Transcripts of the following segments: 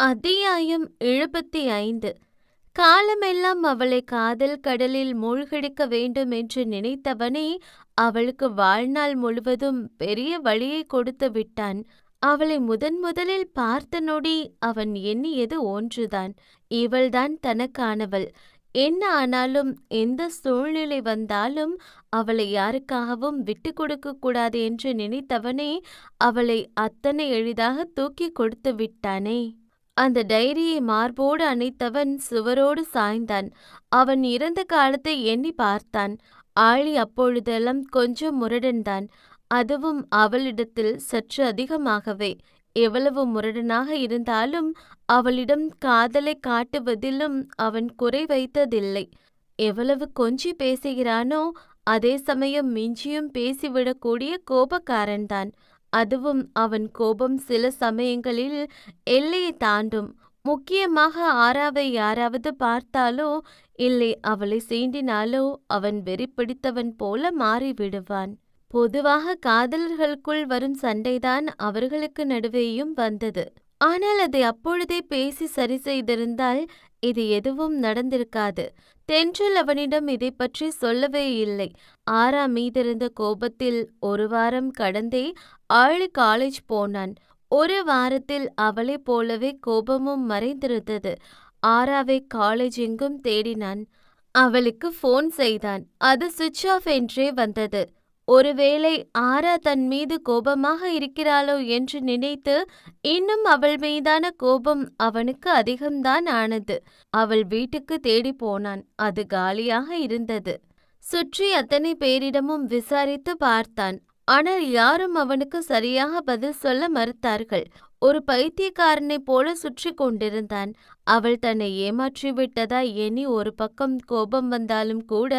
அத்தியாயம் எழுபத்தி ஐந்து காலமெல்லாம் அவளை காதல் கடலில் மூழ்கடிக்க வேண்டும் என்று நினைத்தவனே அவளுக்கு வாழ்நாள் முழுவதும் பெரிய வழியை கொடுத்து விட்டான். அவளை முதன் முதலில் பார்த்த நொடி அவன் எண்ணியது ஒன்றுதான். இவள்தான் தனக்கானவள். என்ன ஆனாலும் எந்த சூழ்நிலை வந்தாலும் அவளை யாருக்காகவும் விட்டு கொடுக்க கூடாது என்று நினைத்தவனே அவளை அத்தனை எளிதாக தூக்கி கொடுத்து விட்டானே. அந்த டைரியை மார்போடு அணைத்தவன் சுவரோடு சாய்ந்தான். அவன் இறந்த காலத்தை எண்ணி பார்த்தான். ஆழி அப்பொழுதெல்லாம் கொஞ்சம் முரடன்தான். அதுவும் அவளிடத்தில் சற்று அதிகமாகவே. எவ்வளவு முரடனாக இருந்தாலும் அவளிடம் காதலை காட்டுவதிலும் அவன் குறை வைத்ததில்லை. எவ்வளவு கொஞ்சி பேசுகிறானோ அதே சமயம் மிஞ்சியும் பேசிவிடக்கூடிய கோபக்காரன்தான். அதுவும் அவன் கோபம் சில சமயங்களில் எல்லையை தாண்டும். முக்கியமாக ஆறாவை யாராவது பார்த்தாலோ இல்லை அவளை சீண்டினாலோ அவன் வெறி பிடித்தவன் போல மாறிவிடுவான். பொதுவாக காதலர்களுக்குள் வரும் சண்டைதான் அவர்களுக்கு நடுவேயும் வந்தது. ஆனால் அதை அப்பொழுதே பேசி சரி செய்திருந்தால் இது எதுவும் நடந்திருக்காது. தென்றல் அவனிடம் இதை பற்றி சொல்லவே இல்லை. ஆரா மீதிருந்த கோபத்தில் ஒரு வாரம் கடந்தே ஆழி காலேஜ் போனான். ஒரு வாரத்தில் அவளைப் போலவே கோபமும் மறைந்திருந்தது. ஆராவை காலேஜ் எங்கும் தேடினான். அவளுக்கு ஃபோன் செய்தான். அது சுவிட்ச் ஆஃப் என்றே வந்தது. ஒருவேளை ஆரா தன் மீது கோபமாக இருக்கிறாளோ என்று நினைத்து இன்னும் அவள் மீதான கோபம் அவனுக்கு அதிகம்தான் ஆனது. அவள் வீட்டுக்கு தேடி போனான். அது காலியாக இருந்தது. சுற்றி அத்தனை பேரிடமும் விசாரித்து பார்த்தான். ஆனால் யாரும் அவனுக்கு சரியாக பதில் சொல்ல மறுத்தார்கள். ஒரு பைத்தியக்காரனைப் போல சுற்றி கொண்டிருந்தான். அவள் தன்னை ஏமாற்றி விட்டதா எண்ணி ஒரு பக்கம் கோபம் வந்தாலும் கூட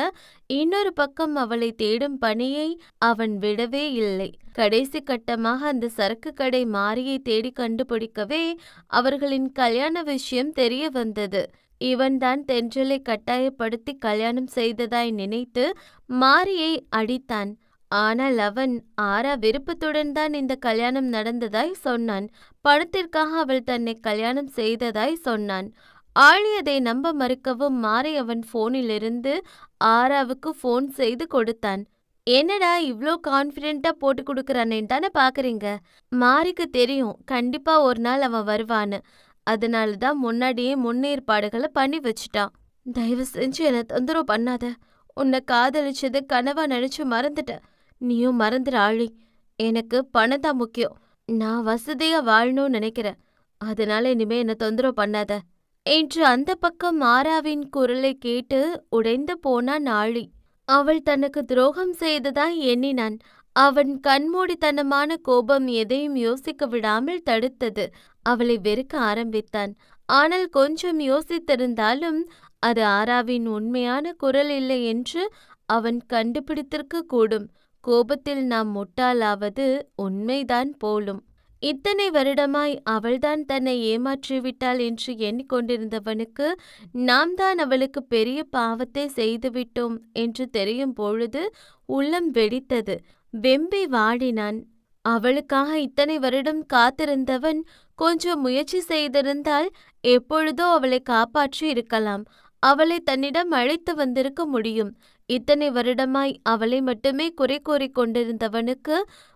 இன்னொரு பக்கம் அவளை தேடும் பணியை அவன் விடவே இல்லை. கடைசி கட்டமாக அந்த சரக்கு கடை மாரியை தேடி கண்டுபிடிக்கவே அவர்களின் கல்யாண விஷயம் தெரிய வந்தது. இவன்தான் தென்றலை கட்டாயப்படுத்தி கல்யாணம் செய்ததாய் நினைத்து மாரியை அடித்தான். ஆனால் அவன் ஆரா விருப்பத்துடன் தான் இந்த கல்யாணம் நடந்ததாய் சொன்னான். பணத்திற்காக அவள் தன்னை கல்யாணம் செய்ததாய் சொன்னான். ஆழி அதை நம்ப மறுக்கவும் மாறி அவன் போனிலிருந்து ஆராவுக்கு ஃபோன் செய்து கொடுத்தான். என்னடா இவ்ளோ கான்ஃபிடென்ட்டா போட்டு கொடுக்குறானேன்னு தானே பாக்குறீங்க? மாரிக்கு தெரியும் கண்டிப்பா ஒரு நாள் அவன் வருவான்னு. அதனால தான் முன்னாடியே முன்னேற்பாடுகளை பண்ணி வச்சுட்டான். தயவு செஞ்சு என்னை தொந்தரவு பண்ணாத. உன்னை காதலிச்சது கனவா நினைச்சு மறந்துட்டேன். நீயும் மறந்துடாளி எனக்கு பணம் தான் முக்கியம். நான் வசதியா வாழணும்னு நினைக்கிறேன். அதனால இனிமே என்ன தொந்தரவு பண்ணாத. என்று அந்த பக்கம் மாராவின் குரலை கேட்டு உடைந்து போனான் ஆழி. அவள் தனக்கு துரோகம் செய்ததாய் எண்ணினான். அவன் கண்மூடித்தனமான கோபம் எதையும் யோசிக்க விடாமல் தடுத்தது. அவளை வெறுக்க ஆரம்பித்தான். ஆனால் கொஞ்சம் யோசித்திருந்தாலும் அது ஆராவின் உண்மையான குரல் இல்லை என்று அவன் கண்டுபிடித்திருக்க கூடும். கோபத்தில் நாம் முட்டாளாவது உண்மைதான் போலும். இத்தனை வருடமாய் அவள்தான் தன்னை ஏமாற்றிவிட்டாள் என்று எண்ணிக்கொண்டிருந்தவனுக்கு நாம் தான் அவளுக்கு பெரிய பாவத்தை செய்துவிட்டோம் என்று தெரியும் பொழுது உள்ளம் வெடித்தது. வெம்பி வாடினான். அவளுக்காக இத்தனை வருடம் காத்திருந்தவன் கொஞ்சம் முயற்சி செய்திருந்தால் எப்பொழுதோ அவளை காப்பாற்றி இருக்கலாம். அவளை தன்னிடம் அழைத்து வந்திருக்க முடியும். இத்தனை வருடமாய் அவளை மட்டுமே குறை கூறி கொண்டிருந்தவனுக்கு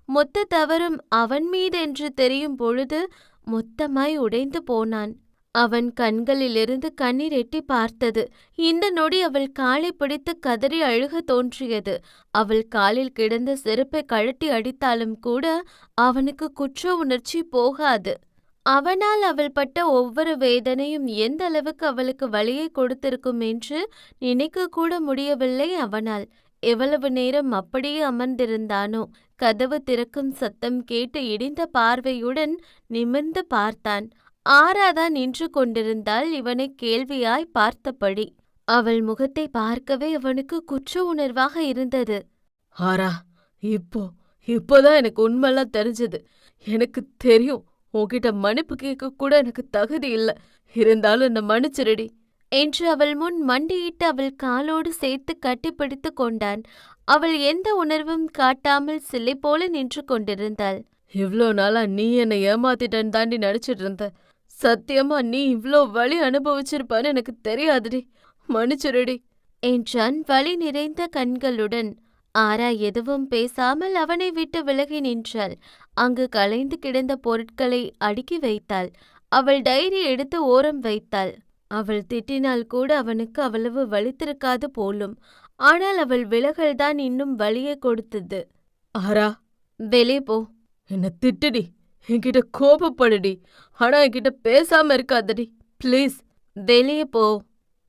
மொத்த தவறும் அவன் மீது என்று தெரியும் பொழுது மொத்தமாய் உடைந்து போனான். அவன் கண்களிலிருந்து கண்ணீர் எட்டி பார்த்தது. இந்த நொடி அவள் காலை பிடித்து கதறி அழுக தோன்றியது. அவள் காலில் கிடந்த செருப்பை கழட்டி அடித்தாலும் கூட அவனுக்கு குற்ற உணர்ச்சி போகாது. அவனால் அவள் பட்ட ஒவ்வொரு வேதனையும் எந்த அளவுக்கு அவளுக்கு வழியை கொடுத்திருக்கும் என்று நினைக்க கூட முடியவில்லை அவனால். எவ்வளவு நேரம் அப்படியே அமர்ந்திருந்தானோ? கதவு திறக்கும் சத்தம் கேட்டு இடிந்த பார்வையுடன் நிமிர்ந்து பார்த்தான். ஆராதா நின்று கொண்டிருந்தால் இவனை கேள்வியாய் பார்த்தபடி. அவள் முகத்தை பார்க்கவே அவனுக்கு குற்ற உணர்வாக இருந்தது. ஆரா இப்போ இப்போதான் எனக்கு உண்மைலாம் தெரிஞ்சது. எனக்கு தெரியும். உன்கிட்ட மன்னிப்பு கேட்க கூட எனக்கு தகுதி இல்ல. இருந்தாலும் என்ன மன்னிச்சிருடி. என்று அவள் முன் மண்டியிட்டு அவள் காலோடு சேர்த்து கட்டிப்பிடித்து கொண்டான். அவள் எந்த உணர்வும் காட்டாமல் சிலை போல நின்று கொண்டிருந்தாள். இவ்ளோ நாளா நீ என்னை ஏமாத்திட்டேன்னு தாண்டி நடிச்சிட்டு இருந்த. சத்தியமா நீ இவ்ளோ வலி அனுபவிச்சிருப்பான்னு எனக்கு தெரியாதுடி. மன்னிச்சிருடி. என்றான் வலி நிறைந்த கண்களுடன். ஆரா எதுவும் பேசாமல் அவனை விட்டு விலகி நின்றாள். அங்கு கலைந்து கிடந்த பொருட்களை அடுக்கி வைத்தாள். அவள் டைரி எடுத்து ஓரம் வைத்தாள். அவள் திட்டினால் கூட அவனுக்கு அவ்வளவு வலித்திருக்காது போலும். ஆனால் அவள் விலகல்தான் இன்னும் வலியை கொடுத்தது. ஆரா வெளியே போ. என்ன திட்டுடி. என்கிட்ட கோபப்படுடி. ஆனா என்கிட்ட பேசாம இருக்காதடி. ப்ளீஸ் வெளியே போ.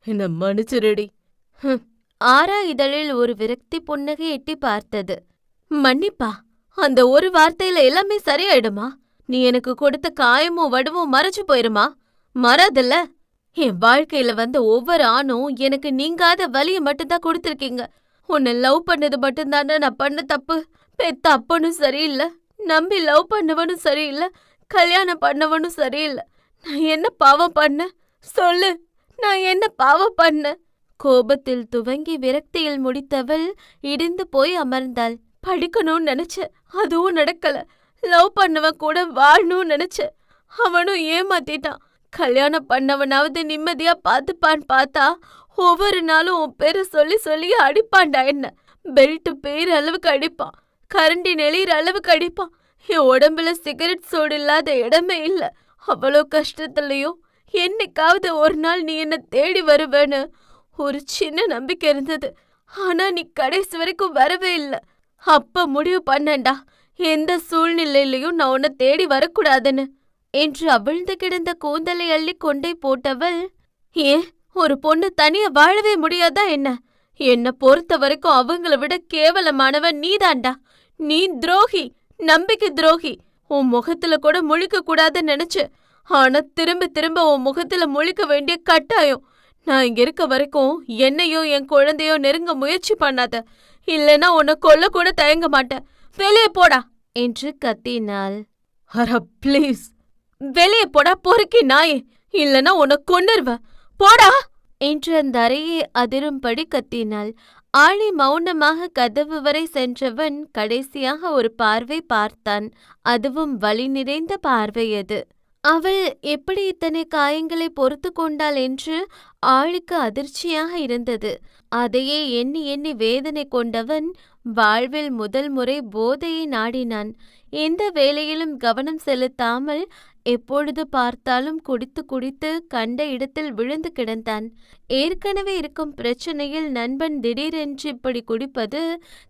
என்ன மன்னிச்சிருடி. ஹம். ஆரா இதழில் ஒரு விரக்தி புன்னகை எட்டி பார்த்தது. மன்னிப்பா அந்த ஒரு வார்த்தையில எல்லாமே சரியாயிடுமா? நீ எனக்கு கொடுத்த காயமும் வடுவும் மறைச்சு போயிருமா? மறாதல்ல? என் வாழ்க்கையில வந்த ஒவ்வொரு ஆணும் எனக்கு நீங்காத வலியை மட்டும்தான் கொடுத்துருக்கீங்க. உன்னை லவ் பண்ணது மட்டும்தானே? நான் பண்ண தப்பு? பெத்த அப்பனும் சரியில்லை. நம்பி லவ் பண்ணவனும் சரியில்லை. கல்யாணம் பண்ணவனும் சரியில்லை. நான் என்ன பாவம் பண்ண சொல்லு. நான் என்ன பாவம் பண்ண கோபத்தில் துவங்கி விரக்தியில் முடித்தவள் இடிந்து போய் அமர்ந்தாள். படிக்கணும்னு நினைச்ச அதுவும் நடக்கல. லவ் பண்ணவன் கூட வாழணும்னு நினைச்ச அவனும் ஏமாத்திட்டான். கல்யாணம் பண்ணவனாவது நிம்மதியா பார்த்துப்பான்னு பார்த்தா ஒவ்வொரு நாளும் உன் பேரை சொல்லி சொல்லி அடிப்பான்டா என்ன? பெல்ட் பேர் அளவுக்கு அடிப்பான். கரண்டி நெளியிற அளவுக்கு அடிப்பான். என் உடம்புல சிகரெட் சோடு இல்லாத இடமே இல்ல. அவ்வளோ கஷ்டத்துலயும் என்னைக்காவது ஒரு நாள் நீ என்ன தேடி வருவேன்னு ஒரு சின்ன நம்பிக்கை இருந்தது. ஆனா நீ கடைசி வரைக்கும் வரவே இல்ல. அப்ப முடிவு பண்ணேன்டா. எந்த சூழ்நிலையிலையும் நான் உன்னை தேடி வரக்கூடாதுன்னு. என்று அவிழ்ந்து கிடந்த கூந்தலை அள்ளி கொண்டே போட்டவள் ஏன் ஒரு பொண்ணு தனியா வாழவே முடியாதா என்ன? என்ன பொறுத்த வரைக்கும் அவங்கள விட கேவலமானவன் நீதான்டா. நீ துரோகி நம்பிக்கை துரோகி. உன் முகத்துல கூட முழிக்க கூடாதுன்னு நினைச்சு. ஆனா திரும்ப திரும்ப உன் முகத்துல முழிக்க வேண்டிய கட்டாயம். நான் இங்க இருக்க வரைக்கும் என்னையோ என் குழந்தையோ நெருங்க முயற்சி பண்ணாத. இல்லைன்னா உன்னை கொல்ல கூட தயங்க மாட்டேன். வெளியே போடா. என்று கத்தினாள். ஆரா ப்ளீஸ். வெளியே போடா பொறுக்கி நாயே. இல்லைன்னா உன்னை கொன்னுருவேன். போடா. என்று அந்த அறையை அதிரும்படி கத்தினாள். ஆளி மௌனமாக கதவு வரை சென்றவன் கடைசியாக ஒரு பார்வை பார்த்தான். அதுவும் வலி நிறைந்த பார்வை அது. அவள் எப்படி இத்தனை காயங்களை பொறுத்து கொண்டாள் என்று ஆளுக்கு அதிர்ச்சியாக இருந்தது. அதையே எண்ணி எண்ணி வேதனை கொண்டவன் வாழ்வில் முதல் முறை போதையை நாடினான். எந்த வேலையிலும் கவனம் செலுத்தாமல் எப்பொழுது பார்த்தாலும் குடித்து குடித்து கண்ட இடத்தில் விழுந்து கிடந்தான். ஏற்கனவே இருக்கும் பிரச்சனையில் நண்பன் திடீரென்று இப்படி குடிப்பது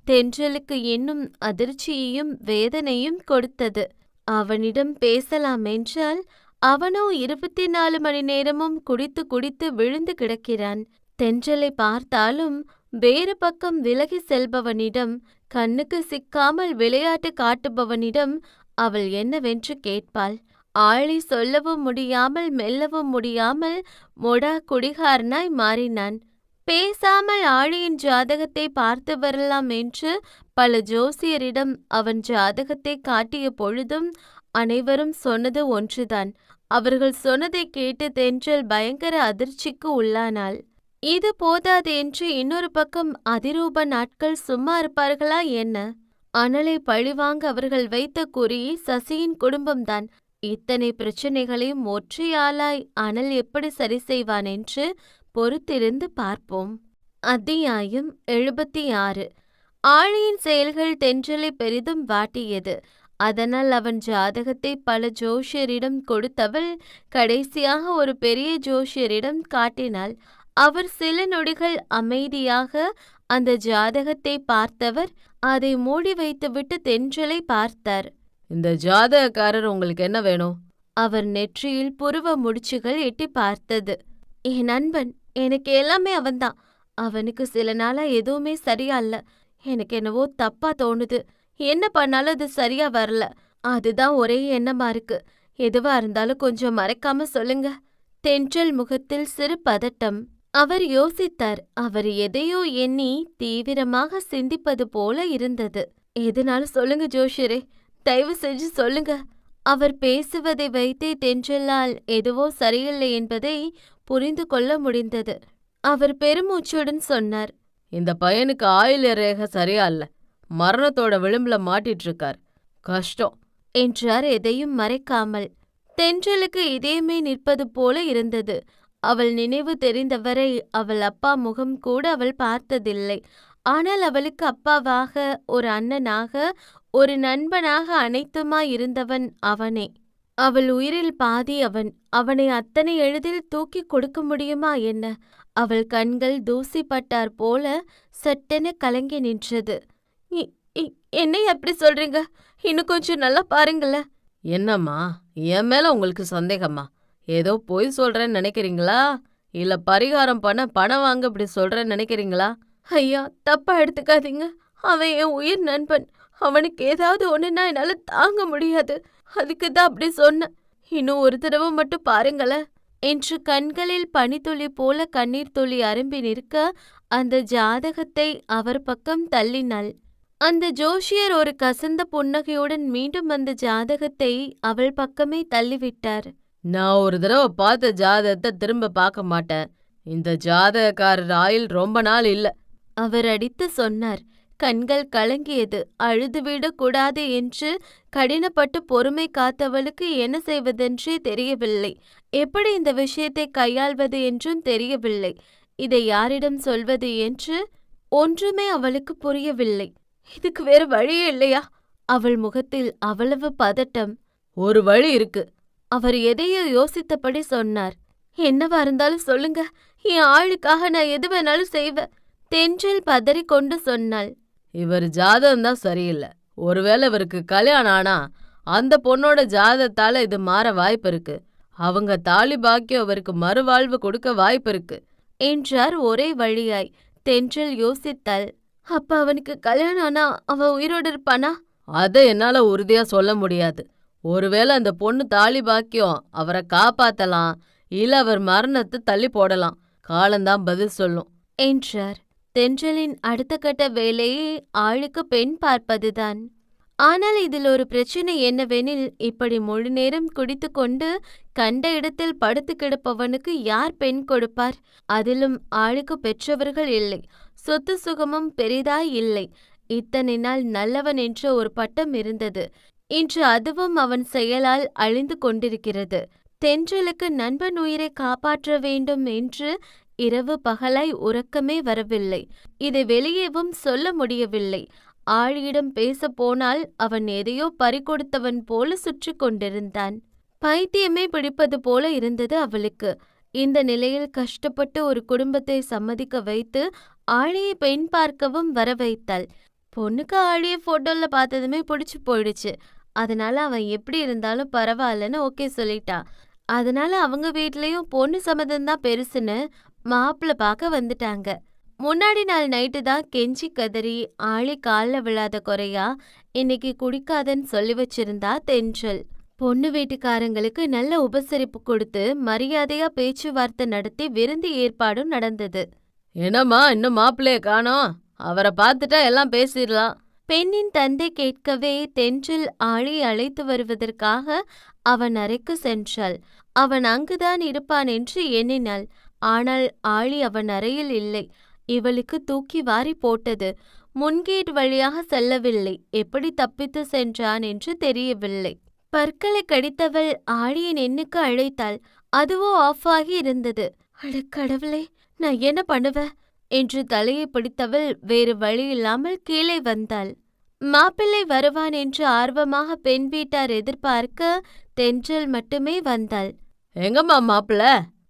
தென்றலுக்கு இன்னும் அதிர்ச்சியையும் வேதனையும் கொடுத்தது. அவனிடம் பேசலாம் என்றால் அவனோ இருபத்தி நாலு மணி நேரமும் குடித்து குடித்து விழுந்து கிடக்கிறான். தென்றலை பார்த்தாலும் வேறு பக்கம் விலகி செல்பவனிடம் கண்ணுக்கு சிக்காமல் விளையாட்டு காட்டுபவனிடம் அவள் என்னவென்று கேட்பாள். ஆளி சொல்லவும் முடியாமல் மெல்லவும் முடியாமல் மொடா குடிகாரனாய் மாறினான். பேசாமல் ஆழியின் ஜாதகத்தை பார்த்து வரலாம் என்று பல ஜோசியரிடம் அவன் ஜாதகத்தை காட்டிய பொழுதும் அனைவரும் சொன்னது ஒன்றுதான். அவர்கள் சொன்னதை கேட்டு தென்றல் பயங்கர அதிர்ச்சிக்கு உள்ளானாள். இது போதாது என்று இன்னொரு பக்கம் அதிரூப நாட்கள் சும்மா இருப்பார்களா என்ன? அனலை பழிவாங்க அவர்கள் வைத்த குறி சசியின் குடும்பம்தான். இத்தனை பிரச்சனைகளையும் ஒற்றையாளாய் அனல் எப்படி சரி செய்வான் என்று பொறுத்திருந்து பார்ப்போம். அத்தியாயம் எழுபத்தி ஆறு. ஆழியின் செயல்கள் தென்றலை பெரிதும் வாட்டியது. அதனால் அவன் ஜாதகத்தை பல ஜோஷியரிடம் கொடுத்தவள் கடைசியாக ஒரு பெரிய ஜோஷியரிடம் காட்டினாள். அவர் சில நொடிகள் அமைதியாக அந்த ஜாதகத்தை பார்த்தவர் அதை மூடி வைத்துவிட்டு தென்றலை பார்த்தார். இந்த ஜாதகக்காரர் உங்களுக்கு என்ன வேணும்? அவர் நெற்றியில் புருவ முடிச்சுகள் எட்டி பார்த்தது. என் நண்பன் எனக்கு எல்லாமே அவன்தான். அவனுக்கு சில நாளா எதுவுமே சரியா இல்ல. எனக்கு என்னவோ தப்பா தோணுது. என்ன பண்ணாலும் அது சரியா வரல. அதுதான் ஒரே எண்ணமா இருக்கு. எதுவா இருந்தாலும் கொஞ்சம் மறைக்காம சொல்லுங்க. தென்றல் முகத்தில் சிறு பதட்டம். அவர் யோசித்தார். அவர் எதையோ எண்ணி தீவிரமாக சிந்திப்பது போல இருந்தது. எதுனாலும் சொல்லுங்க ஜோஷரே தயவு செஞ்சு சொல்லுங்க. அவர் பேசுவதை வைத்தே தென்றலால் எதுவோ சரியில்லை என்பதை புரிந்து கொள்ள முடிந்தது. அவர் பெருமூச்சுடன் சொன்னார். இந்த பையனுக்கு ஆயுள ரேக சரியா இல்ல. மரணத்தோட விளிம்புல மாட்டிட்டு இருக்கார் கஷ்டம். என்றார் எதையும் மறைக்காமல். தென்றலுக்கு இதயமே நிற்பது போல இருந்தது. அவள் நினைவு தெரிந்தவரை அவள் அப்பா முகம் கூட அவள் பார்த்ததில்லை. ஆனால் அவளுக்கு அப்பாவாக ஒரு அண்ணனாக ஒரு நண்பனாக அனைத்துமாய் இருந்தவன் அவனே. அவள் உயிரில் பாதி அவன். அவனை அத்தனை எளிதில் தூக்கி கொடுக்க முடியுமா என்ன? அவள் கண்கள் தூசி பட்டார் போல சட்டென கலங்கி நின்றது. "இ- இ- என்னை அப்படி சொல்றீங்க? இன்னும் கொஞ்சம் நல்லா பாருங்களேன். என்னம்மா? என் மேல உங்களுக்கு சந்தேகமா? ஏதோ பொய் சொல்றேன்னு நினைக்கிறீங்களா? இல்ல பரிகாரம் பண்ண பணம் வாங்க இப்படி சொல்றேன்னு நினைக்கிறீங்களா? ஐயா தப்பா எடுத்துக்காதீங்க. அவன் என் உயிர் நண்பன். அவனுக்கு ஏதாவது ஒண்ணுன்னா என்னால தாங்க முடியாது. அதுக்கு தான் அப்படி சொன்னேன். இன்னும் ஒரு தடவை மட்டும் பாருங்களேன். என்று கண்களில் பனித்துளி போல கண்ணீர் துளி அரும்பி நிற்க அந்த ஜாதகத்தை அவர் பக்கம் தள்ளினாள். அந்த ஜோஷியர் ஒரு கசந்த புன்னகையுடன் மீண்டும் அந்த ஜாதகத்தை அவள் பக்கமே தள்ளிவிட்டார். நான் ஒரு தடவை பார்த்த ஜாதகத்தை திரும்ப பார்க்க மாட்டேன். இந்த ஜாதகக்காரர் ஆயுள் ரொம்ப நாள் இல்ல. அவர் அடித்து சொன்னார். கண்கள் கலங்கியது. அழுதுவிடக் கூடாது என்று கடினப்பட்டு பொறுமை காத்தவளுக்கு என்ன செய்வதென்றே தெரியவில்லை. எப்படி இந்த விஷயத்தை கையாள்வது என்றும் தெரியவில்லை. இதை யாரிடம் சொல்வது என்று ஒன்றுமே அவளுக்கு புரியவில்லை. இதுக்கு வேறு வழியே இல்லையா? அவள் முகத்தில் அவ்வளவு பதட்டம். ஒரு வழி இருக்கு. அவர் எதையோ யோசித்தபடி சொன்னார். என்னவா இருந்தாலும் சொல்லுங்க. என் ஆளுக்காக நான் எது வேணாலும் செய்வேன். தென்றல் பதறிக்கொண்டு சொன்னாள். இவர் ஜாதகம் தான் சரியில்லை. ஒருவேளை இவருக்கு கல்யாணம் ஆனா அந்த பொண்ணோட ஜாதகத்தால இது மாற வாய்ப்பு இருக்கு. அவங்க தாலி பாக்கியம் அவருக்கு மறுவாழ்வு கொடுக்க வாய்ப்பு இருக்கு. என்றார் ஒரே வழியாய். தென்றல் யோசித்தாள். அப்ப அவனுக்கு கல்யாணம் ஆனா அவன் உயிரோடு இருப்பானா? அதை என்னால உறுதியா சொல்ல முடியாது. ஒருவேளை அந்த பொண்ணு தாலி பாக்கியம் அவரை காப்பாத்தலாம் இல்ல அவர் மரணத்தை தள்ளி போடலாம். காலம்தான் பதில் சொல்லும். என்றார். தென்றலின் அடுத்த கட்ட வேலையே ஆளுக்கு பெண் பார்ப்பதுதான். ஆனால் இதில் ஒரு பிரச்சனை என்னவெனில் இப்படி முழு நேரம் குடித்துக்கொண்டு கண்ட இடத்தில் படுத்து கிடப்பவனுக்கு யார் பெண் கொடுப்பார்? அதிலும் ஆளுக்கு பெற்றவர்கள் இல்லை சொத்து சுகமும் பெரிதாய் இல்லை. இத்தனை நாள் நல்லவன் என்ற ஒரு பட்டம் இருந்தது. இன்று அதுவும் அவன் செயலால் அழிந்து கொண்டிருக்கிறது. தென்றலுக்கு நண்பன் உயிரை காப்பாற்ற வேண்டும் என்று இரவு பகலாய் உறக்கமே வரவில்லை. இதை வெளியேவும் சொல்ல முடியவில்லை. ஆழியிடம் பேசப் போனால் அவன் எதையோ பறிகொடுத்தவன் போல சுற்றி கொண்டிருந்தான். பைத்தியமே பிடிப்பது போல இருந்தது அவளுக்கு. இந்த நிலையில் கஷ்டப்பட்டு ஒரு குடும்பத்தை சம்மதிக்க வைத்து ஆழியை பெண் பார்க்கவும் வர வைத்தாள் பொண்ணுக்கு ஆழிய போட்டோல பார்த்ததுமே பிடிச்சு போயிடுச்சு. அதனால அவன் எப்படி இருந்தாலும் பரவாயில்லன்னு ஓகே சொல்லிட்டா. அதனால அவங்க வீட்லயும் பொண்ணு சம்மதம் தான் பெருசுன்னு மாப்பிள்ளை பார்க்க வந்துட்டாங்க. முன்னாடி நாள் நைட்டு தான் கெஞ்சி கதறி ஆளி காலில் விழாத குறையா இன்னைக்கு குடிக்காதன்னு சொல்லி வச்சிருந்தா தென்றல். பொண்ணு வீட்டுக்காரங்களுக்கு நல்ல உபசரிப்பு கொடுத்து மரியாதையா பேச்சுவார்த்தை நடத்தி விருந்து ஏற்பாடும் நடந்தது. என்னம்மா இன்னும் மாப்பிள்ளைய காணோம். அவரை பார்த்துட்டா எல்லாம் பேசிடலாம். பெண்ணின் தந்தை கேட்கவே தென்றல் ஆளி அழைத்து வருவதற்காக அவன் அறைக்கு சென்றாள். அவன் அங்குதான் இருப்பான் என்று எண்ணினாள். ஆனால் ஆளி அவன் அறையில் இல்லை. இவளுக்கு தூக்கி வாரி போட்டது. முன்கேட் வழியாக செல்லவில்லை. எப்படி தப்பித்து சென்றான் என்று தெரியவில்லை. பற்களை கடித்தவள் ஆழியின் எண்ணுக்கு அழைத்தாள். அதுவோ ஆஃப் ஆகி இருந்தது. அட கடவுளே நான் என்ன பண்ணுவேன் என்று தலையை பிடித்தவள் வேறு வழியில்லாமல் கீழே வந்தாள். மாப்பிள்ளை வருவான் என்று ஆர்வமாக பெண் வீட்டார் எதிர்பார்க்க தென்றல் மட்டுமே வந்தாள். எங்கம்மா மாப்பிள்ள?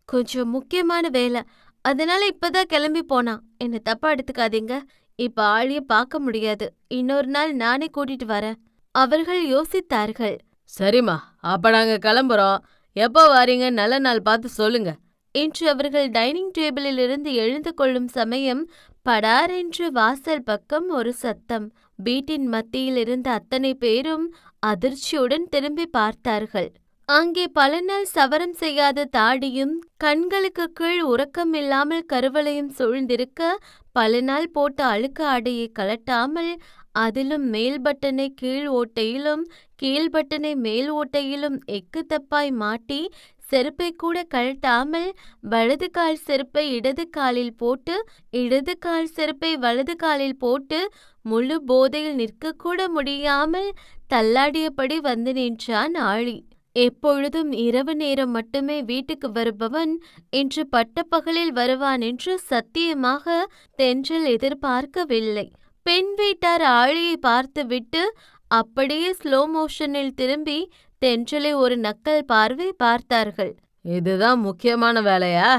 கொஞ்சம் முக்கியமான வேலை. அதனால இப்பதான் கிளம்பி போனான். என்ன தப்பா எடுத்துக்காதீங்க. இப்ப ஆழிய பார்க்க முடியாது. இன்னொரு நாள் நானே கூட்டிட்டு வரேன். அவர்கள் யோசித்தார்கள். சரிம்மா அப்ப நாங்க கிளம்புறோம். எப்போ வாரீங்க? நல்ல நாள் பார்த்து சொல்லுங்க. இன்று அவர்கள் டைனிங் டேபிளில் இருந்து எழுந்து கொள்ளும் சமயம் படார் என்று வாசல் பக்கம் ஒரு சத்தம். வீட்டின் மத்தியில் இருந்த அத்தனை பேரும் அதிர்ச்சியுடன் திரும்பி பார்த்தார்கள். அங்கே பல நாள் சவரம் செய்யாத தாடியும் கண்களுக்கு கீழ் உறக்கம் இல்லாமல் கருவளையும் சூழ்ந்திருக்க பல நாள் போட்ட அழுக்கு ஆடையை கலட்டாமல் அதிலும் மேல் பட்டனை கீழ் ஓட்டையிலும் கீழ் பட்டனை மேல் ஓட்டையிலும் எக்கு தப்பாய் மாட்டி செருப்பை கூட கழட்டாமல் வலது கால் செருப்பை இடது காலில் போட்டு இடது கால் செருப்பை வலது காலில் போட்டு முழு போதையில் நிற்கக்கூட முடியாமல் தள்ளாடியபடி வந்து நின்றான் ஆழி. எப்பொழுதும் இரவு நேரம் மட்டுமே வீட்டுக்கு வருபவன் இன்று பட்டப்பகலில் வருவான் என்று சத்தியமாக தென்றல் எதிர்பார்க்கவில்லை. பெண் வீட்டார் ஆழியை பார்த்துவிட்டு அப்படியே ஸ்லோ மோஷனில் திரும்பி தென்றலை ஒரு நக்கல் பார்வை பார்த்தார்கள். இதுதான் முக்கியமான வேலையா?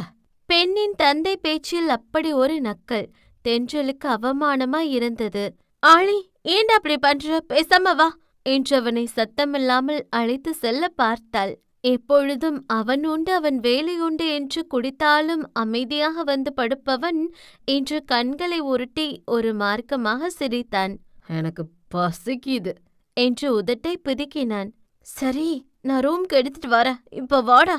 பெண்ணின் தந்தை பேச்சில் அப்படி ஒரு நக்கல் தென்றலுக்கு அவமானமாய் இருந்தது. ஆளி ஏன்டா அப்படி பண்ற? பேசாம வா. என்றவனை சத்தமில்லாமல் அழைத்து செல்ல பார்த்தாள். எப்பொழுதும் அவன் உண்டு அவன் வேலை உண்டு என்று குடித்தாலும் அமைதியாக வந்து படுப்பவன் இன்று கண்களை உருட்டி ஒரு மார்க்கமாக சிரித்தான். எனக்கு பசிக்குது. என்று உதட்டை பிதுக்கினான். சரி நான் ரூம்க்கு எடுத்துட்டு வரேன். இப்ப வாடா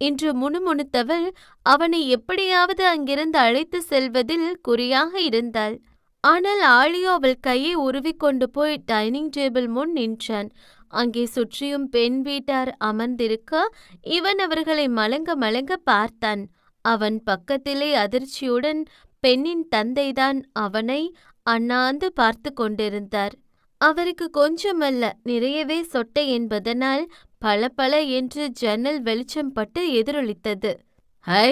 என்று முணுமுணுத்தவள் அவனை எப்படியாவது அங்கிருந்து அழைத்து செல்வதில் குறியாக இருந்தாள். ஆனால் ஆழியோ அவள் கையை உருவிக்கொண்டு போய் டைனிங் டேபிள் முன் நின்றான். அங்கே சுற்றியும் பெண் வீட்டார் அமர்ந்திருக்க இவன் அவர்களை மலங்க மலங்க பார்த்தான். அவன் பக்கத்திலே அதிர்ச்சியுடன் பெண்ணின் தந்தைதான் அவனை அண்ணாந்து பார்த்து கொண்டிருந்தார். அவருக்கு கொஞ்சமல்ல நிறையவே சொட்டை என்பதனால் பளபள என்று ஜன்னல் வெளிச்சம் பட்டு எதிரொலித்தது. ஹை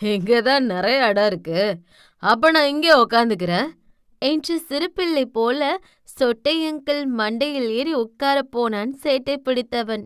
இங்கதான் நிறைய இடம் இருக்கு. அப்ப நான் இங்கே உக்காந்துக்கிறேன். என்று சிறுபிள்ளை போல சொட்டை அங்கிள் மண்டையில் ஏறி உட்காரப் போனான் சேட்டை பிடித்தவன்.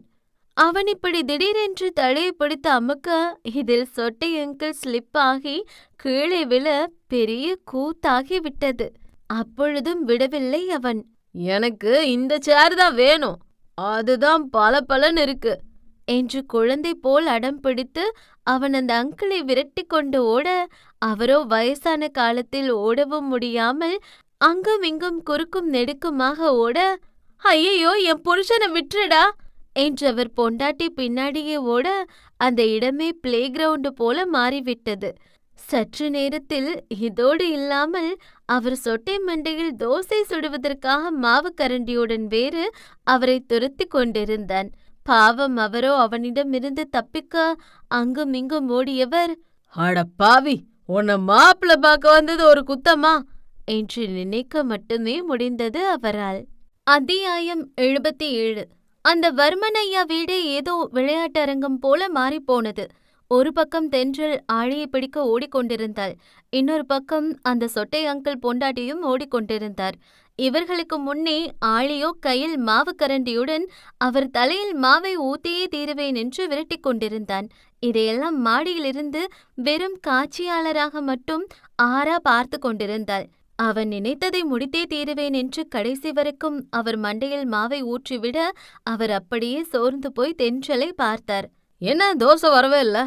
அவன் இப்படி திடீரென்று தலையை பிடித்து அமுக்க இதில் சொட்டை அங்கிள் ஸ்லிப் ஆகி கீழே விழ பெரிய கூத்தாகி விட்டது. அப்பொழுதும் விடவில்லை அவன். எனக்கு இந்த சேர் தான் வேணும். அதுதான் பல பலன்னு இருக்கு. என்று குழந்தை போல் அடம் பிடித்து அவன் அந்த அங்கிளை விரட்டி கொண்டு ஓட அவரோ வயசான காலத்தில் ஓடவும் முடியாமல் அங்கும் இங்கும் குறுக்கும் நெடுக்குமாக ஓட ஐயையோ என் புருஷனை விட்டுடா என்றவர் பொண்டாட்டி பின்னாடியே ஓட அந்த இடமே பிளே கிரவுண்டு போல மாறிவிட்டது. சற்று நேரத்தில் இதோடு இல்லாமல் அவர் சொட்டை மண்டையில் தோசை சுடுவதற்காக மாவு கரண்டியுடன் வேறு அவரை துரத்தி கொண்டிருந்தான். பாவம் அவரோ அவனிடமிருந்து தப்பிக்க அங்குமிங்கும் ஓடியவர் அட பாவி உன்னை மாப்பிள்ள பார்க்க வந்தது ஒரு குத்தமா? என்று நினைக்க மட்டுமே முடிந்தது அவரால். அத்தியாயம் எழுபத்தி ஏழு அந்த வர்மனையா வீடு ஏதோ விளையாட்டரங்கம் போல மாறிப்போனது. ஒரு பக்கம் தென்றல் ஆழியை பிடிக்க ஓடிக்கொண்டிருந்தாள். இன்னொரு பக்கம் அந்த சொட்டை அங்கிள் பொண்டாட்டியும் ஓடிக்கொண்டிருந்தார். இவர்களுக்கு முன்னே ஆழியோ கையில் மாவு கரண்டியுடன் அவர் தலையில் மாவை ஊத்தியே தீருவேன் என்று விரட்டிக் கொண்டிருந்தான் இதையெல்லாம் மாடியிலிருந்து வெறும் காட்சியாளராக மட்டும் ஆறா பார்த்து கொண்டிருந்தாள். அவன் நினைத்ததை முடித்தே தீருவேன் என்று கடைசி வரைக்கும் அவர் மண்டையில் மாவை ஊற்றிவிட அவர் அப்படியே சோர்ந்து போய் தென்றலை பார்த்தார். என்ன தோசை வரவே இல்ல?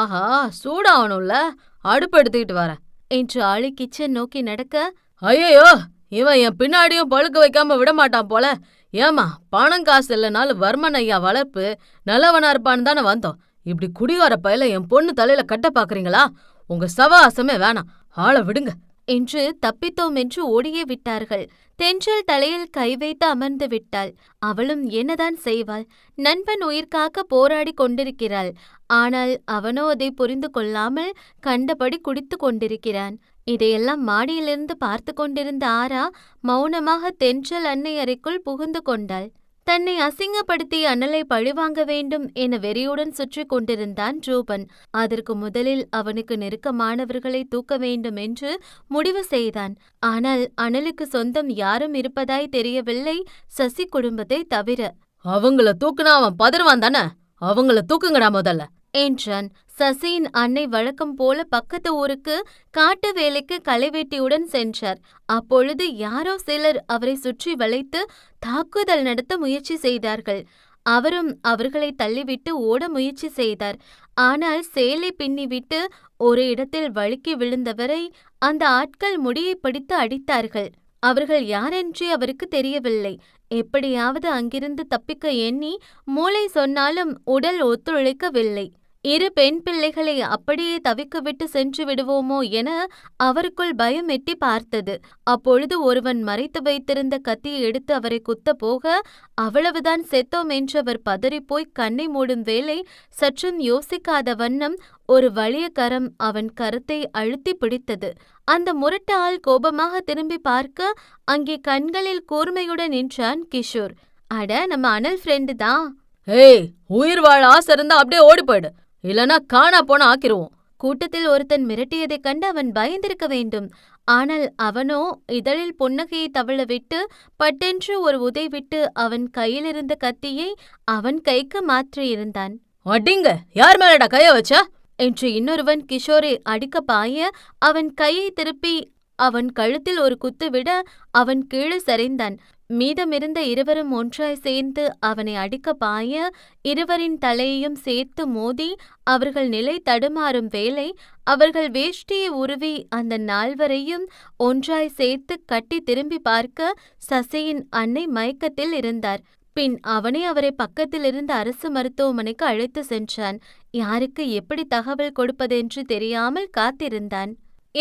ஆஹா சூடாகணும்ல அடுப்பு எடுத்துக்கிட்டு வரேன் என்று ஆளி கிச்சன் நோக்கி நடக்க ஐயோ இவன் என் பின்னாடியும் பழுக்க வைக்காம விட மாட்டான் போல. ஏமா பணம் காசு இல்லைனாலும் வர்மன் ஐயா வளர்ப்பு நல்லவனா இருப்பான்னு தானே வந்தோம். இப்படி குடிகார பயல என் பொண்ணு தலையில கட்ட பாக்குறீங்களா? உங்க சவாசமே வேணாம். ஆளை விடுங்க. என்று தப்பித்தோம் என்று ஓடியே விட்டார்கள். தென்றல் தலையில் கை வைத்து அமர்ந்து விட்டாள். அவளும் என்னதான் செய்வாள்? நண்பன் உயிர்காக்க போராடி கொண்டிருக்கிறாள். ஆனால் அவனோ அதை புரிந்து கொள்ளாமல் கண்டபடி குடித்து கொண்டிருக்கிறான். இதையெல்லாம் மாடியிலிருந்து பார்த்து கொண்டிருந்த ஆரா மௌனமாக தென்றல் அன்னை அறைக்குள் புகுந்து கொண்டாள். தன்னை அசிங்கப்படுத்திய அண்ணலை பழிவாங்க வேண்டும் என வெறியுடன் சுற்றி கொண்டிருந்தான் ரூபன். அதற்கு முதலில் அவனுக்கு நெருக்கமானவர்களை தூக்க வேண்டும் என்று முடிவு செய்தான். ஆனால் அனலுக்கு சொந்தம் யாரும் இருப்பதாய் தெரியவில்லை சசி குடும்பத்தை தவிர. அவங்கள தூக்குனா அவன் பதறுவான் தானே? அவங்கள தூக்குங்கடா முதல்ல. என்றான். சசியின் அன்னை வழக்கம் போல பக்கத்து ஊருக்கு காட்டு வேலைக்கு களைவெட்டியுடன் சென்றார். அப்பொழுது யாரோ சிலர் அவரை சுற்றி வளைத்து தாக்குதல் நடத்த முயற்சி செய்தார்கள். அவரும் அவர்களை தள்ளிவிட்டு ஓட முயற்சி செய்தார். ஆனால் சேலை பின்னிவிட்டு ஒரு இடத்தில் வழுக்கி விழுந்தவரை அந்த ஆட்கள் முடியை பிடித்து அடித்தார்கள். அவர்கள் யாரென்றே அவருக்கு தெரியவில்லை. எப்படியாவது அங்கிருந்து தப்பிக்க எண்ணி மூளை சொன்னாலும் உடல் ஒத்துழைக்கவில்லை. இரு பெண் பிள்ளைகளை அப்படியே தவிக்கவிட்டு சென்று விடுவோமோ என அவருக்குள் பயம் எட்டி பார்த்தது. அப்பொழுது ஒருவன் மறைத்து வைத்திருந்த கத்தியை எடுத்து அவரை குத்த போக அவ்வளவுதான் செத்தோம் என்று அவர் பதறிப்போய் கண்ணை மூடும் வேளை சற்றும் யோசிக்காத வண்ணம் ஒரு வலிய கரம் அவன் கரத்தை அழுத்தி பிடித்தது. அந்த முரட்டு ஆள் கோபமாக திரும்பி பார்க்க அங்கே கண்களில் கூர்மையுடன் நின்றான் கிஷோர். அட நம்ம அனல் ஃப்ரெண்டு தான். ஏய் உயிர் வாழ ஆசை இருந்தா அப்படியே ஓடி போயிடு. இல்லனா காணா போன ஆக்கிருவோம். கூட்டத்தில் ஒருத்தன் மிரட்டியதைக் கண்டு அவன் பயந்திருக்க வேண்டும். ஆனால் அவனோ இதழில் புன்னகையை தவழ விட்டு பட்டென்று ஒரு உதை விட்டு அவன் கையிலிருந்த கத்தியை அவன் கைக்கு மாற்றியிருந்தான் அடிங்க! யார் மேலடா கைய வச்சா? என்று இன்னொருவன் கிஷோரை அடிக்க பாய அவன் கையை திருப்பி அவன் கழுத்தில் ஒரு குத்து விட அவன் கீழே சரிந்தான். மீதமிருந்த இருவரும் ஒன்றாய் சேர்ந்து அவனை அடிக்க பாய இருவரின் தலையையும் சேர்த்து மோதி அவர்கள் நிலை தடுமாறும் வேளை அவர்கள் வேஷ்டியை உருவி அந்த நால்வரையும் ஒன்றாய் சேர்த்து கட்டி திரும்பி பார்க்க சசியின் அன்னை மயக்கத்தில் இருந்தார். பின் அவனே அவரை பக்கத்தில் இருந்த அரசு மருத்துவமனைக்கு அழைத்து சென்றான். யாருக்கு எப்படி தகவல் கொடுப்பதென்று தெரியாமல் காத்திருந்தான்.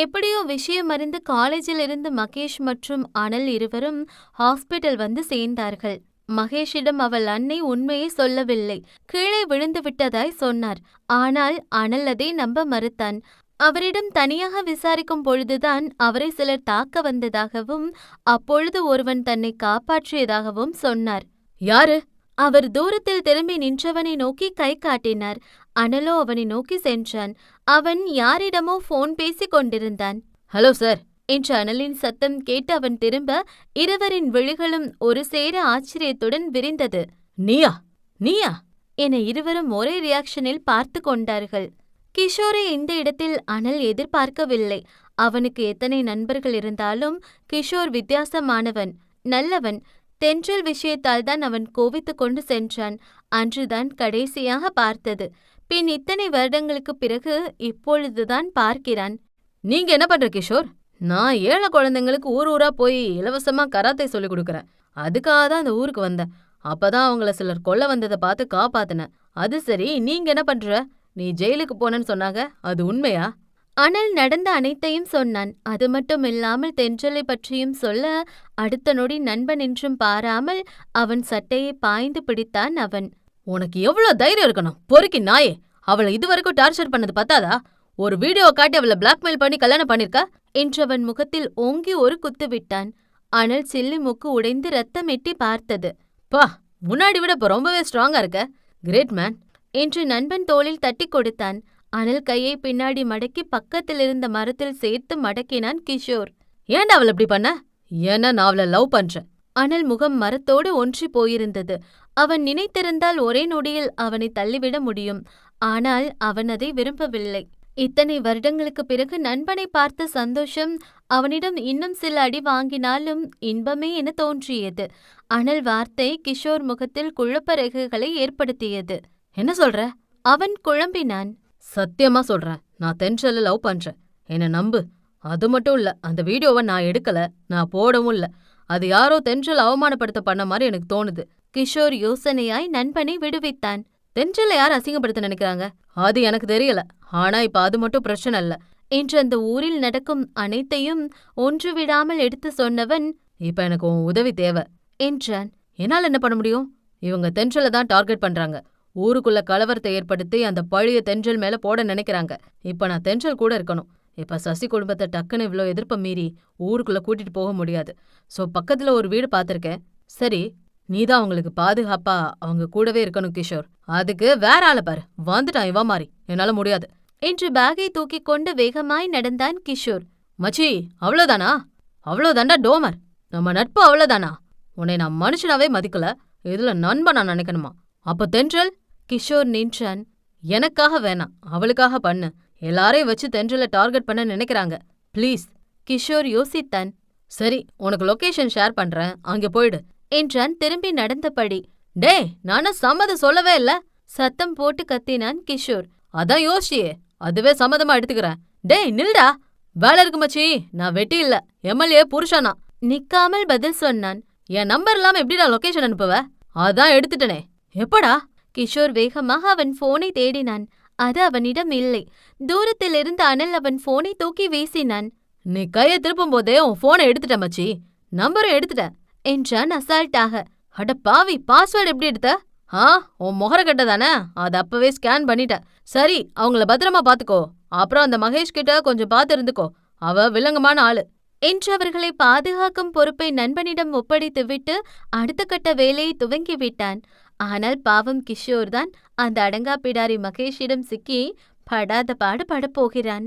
எப்படியோ விஷயம் அறிந்து காலேஜில் இருந்து மகேஷ் மற்றும் அனல் இருவரும் ஹாஸ்பிட்டல் வந்து சேர்ந்தார்கள். மகேஷிடம் அவள் அன்னை உண்மையை சொல்லவில்லை. கீழே விழுந்து விட்டதாய் சொன்னார். ஆனால் அனல் அதை நம்ப மறுத்தான். அவரிடம் தனியாக விசாரிக்கும் பொழுதுதான் அவரை சிலர் தாக்க வந்ததாகவும் அப்பொழுது ஒருவன் தன்னை காப்பாற்றியதாகவும் சொன்னார். யாரு? அவர் தூரத்தில் திரும்பி நின்றவனை நோக்கி கை காட்டினார். அனலோ அவனை நோக்கி சென்றான். அவன் யாரிடமோ போன் பேசிக் கொண்டிருந்தான். ஹலோ சார் என்று அனலின் சத்தம் கேட்டு அவன் திரும்ப இருவரின் விழிகளும் ஒரு சேர ஆச்சரியத்துடன் விரிந்தது. நீயா? நீயா? என இருவரும் ஒரே ரியாக்ஷனில் பார்த்து கொண்டார்கள். கிஷோரை இந்த இடத்தில் அனல் எதிர்பார்க்கவில்லை. அவனுக்கு எத்தனை நண்பர்கள் இருந்தாலும் கிஷோர் வித்தியாசமானவன் நல்லவன். தென்றல் விஷயத்தால் தான் அவன் கோவித்துக் கொண்டு சென்றான். அன்றுதான் கடைசியாக பார்த்தது. பின் இத்தனை வருடங்களுக்குப் பிறகு இப்பொழுதுதான் பார்க்கிறான். நீங்க என்ன பண்ற கிஷோர்? நான் ஏழை குழந்தைங்களுக்கு ஊர் ஊரா போய் இலவசமா கராத்தே சொல்லி கொடுக்கறேன். அதுக்காக தான் அந்த ஊருக்கு வந்தேன். அப்பதான் அவங்கள சிலர் கொல்ல வந்ததை பார்த்து காப்பாத்தினேன். அது சரி நீங்க என்ன பண்ற? நீ ஜெயிலுக்கு போனேன்னு சொன்னாங்க. அது உண்மையா? அனல் நடந்த அனைத்தையும் சொன்னான். அது மட்டும் இல்லாமல் தென்றலை பற்றியும் சொல்ல அடுத்த நொடி நண்பன் என்றும் பாராமல் அவன் சட்டையை பாய்ந்து பிடித்தான் அவன். உனக்கு எவ்வளோ தைரியம் இருக்கணும்? பொறுக்கி நாயே. அவளை இதுவரைக்கும் டார்ச்சர் பண்ணது பத்தாதா? ஒரு வீடியோ காட்டி அவளை பிளாக்மெயில் பண்ணி கல்யாணம் பண்ணிருக்க? என்றவன் முகத்தில் ஓங்கி ஒரு குத்து விட்டான். அனல் சில்லி மூக்கு உடைந்து ரத்தம் எட்டி பார்த்தது. பா முன்னாடி விட இப்போ ரொம்பவே ஸ்ட்ராங்கா இருக்க. கிரேட் மேன் என்று நண்பன் தோளில் தட்டி கொடுத்தான். அனல் கையை பின்னாடி மடக்கி பக்கத்தில் இருந்த மரத்தில் சேர்த்து மடக்கினான் கிஷோர். ஏன்டா அவள் இப்படி பண்ண? ஏன்னா நான் அவளை லவ் பண்றேன். அனல் முகம் மரத்தோடு ஒன்றி போயிருந்தது. அவன் நினைத்திருந்தால் ஒரே நொடியில் அவனை தள்ளிவிட முடியும். ஆனால் அவன் அதை விரும்பவில்லை. இத்தனை வருடங்களுக்கு பிறகு நண்பனை பார்த்த சந்தோஷம் அவனிடம் இன்னும் சில அடி வாங்கினாலும் இன்பமே என தோன்றியது. அனல் வார்த்தை கிஷோர் முகத்தில் குழப்ப ரேகைகளை ஏற்படுத்தியது. என்ன சொல்ற? அவன் குழம்பினான். சத்தியமா சொல்றேன் நான் தென்றல லவ் பண்றேன். என்ன நம்பு. அது மட்டும் இல்ல. அந்த வீடியோவை நான் எடுக்கல. நான் போடவும் இல்ல. அது யாரோ தென்றல் அவமானப்படுத்த பண்ண மாதிரி எனக்கு தோணுது. கிஷோர் யோசனையாய் நண்பனை விடுவித்தான். தென்றல யார் அசிங்கப்படுத்த நினைக்கிறாங்க? அது எனக்கு தெரியல. ஆனா இப்ப அது மட்டும் பிரச்சனை இல்ல. என்று அந்த ஊரில் நடக்கும் அனைத்தையும் ஒன்று விடாமல் எடுத்து சொன்னவன் இப்ப எனக்கு உன் உதவி தேவை என்றான். என்னால என்ன பண்ண முடியும்? இவங்க தென்றலை தான் டார்கெட் பண்றாங்க. ஊருக்குள்ள கலவரத்தை ஏற்படுத்தி அந்த பழைய தென்றல் மேல போட நினைக்கிறாங்க. இப்ப நான் தென்றல் கூட இருக்கணும். இப்ப சசி குடும்பத்தை டக்குன்னு இவ்ளோ எதிர்ப்ப மீறி ஊருக்குள்ள கூட்டிட்டு போக முடியாது. சோ பக்கத்துல ஒரு வீடு பாத்திருக்கேன் சரி நீதான் அவங்களுக்கு பாதுகாப்பா அவங்க கூடவே இருக்கணும் கிஷோர். அதுக்கு வேற ஆளை பாரு. வந்துட்டான் இவா மாறி என்னால முடியாது. என்று பேக்கை தூக்கிக் கொண்டு வேகமாய் நடந்தான் கிஷோர். மச்சி அவ்வளோதானா அவ்வளோதாண்டா டோமர். நம்ம நட்பு அவ்வளோதானா உன்னை நான் மனுஷனாவே மதிக்கல. இதுல நண்பன் நான் நினைக்கணுமா? அப்ப தென்றல்? கிஷோர் நின்றான். எனக்காக வேணாம். அவளுக்காக பண்ணு. எல்லாரையும் வச்சு தென்றலை டார்கெட் பண்ண நினைக்கிறாங்க. ப்ளீஸ். கிஷோர் யோசித்தான். சரி உனக்கு லொகேஷன் ஷேர் பண்றேன். அங்க போயிடு. என்றான் திரும்பி நடந்தபடி. டேய் நானும் சம்மதம் சொல்லவே இல்ல. சத்தம் போட்டு கத்தினான் கிஷோர். அதான் யோசிச்சியே அதுவே சம்மதமா எடுத்துக்கிறேன். டேய் நில்டா. வேலை இருக்கு மச்சி நான் வெட்டி இல்ல. எம்எல்ஏ புருஷனா. நிக்காமல் பதில் சொன்னான். என் நம்பர் இல்லாம எப்படிடா லொகேஷன் அனுப்புவ? அதான் எடுத்துட்டனே. எப்படா? கிஷோர் வேகமாக அவன் போனை தேடினான். அது அவனிடம் இல்லை. தூரத்தில் இருந்த அனல் அவன் போனை தூக்கி வீசினான். நீ கையை திருப்பும் போதே உன் போனை எடுத்துட்ட மச்சி. நம்பரும் எடுத்துட்ட. என்றான் அசால்ட்டாக. அட பாவி பாஸ்வேர்டு எப்படி எடுத்த? ஆ உன் முகர கட்ட தானே? அது அப்பவே ஸ்கேன் பண்ணிட்ட சரி அவங்கள பத்திரமா பாத்துக்கோ. அப்புறம் அந்த மகேஷ் கிட்ட கொஞ்சம் பார்த்து இருந்துக்கோ. அவ வில்லங்கமான ஆளு. என்று அவர்களை பாதுகாக்கும் பொறுப்பை நண்பனிடம் ஒப்படைத்து விட்டு அடுத்த கட்ட வேலையை துவங்கிவிட்டான் ஆனால் பாவம் கிஷோர் தான் அந்த அடங்கா பிடாரி மகேஷிடம் சிக்கி படாத பாடு படப் போகிறான்.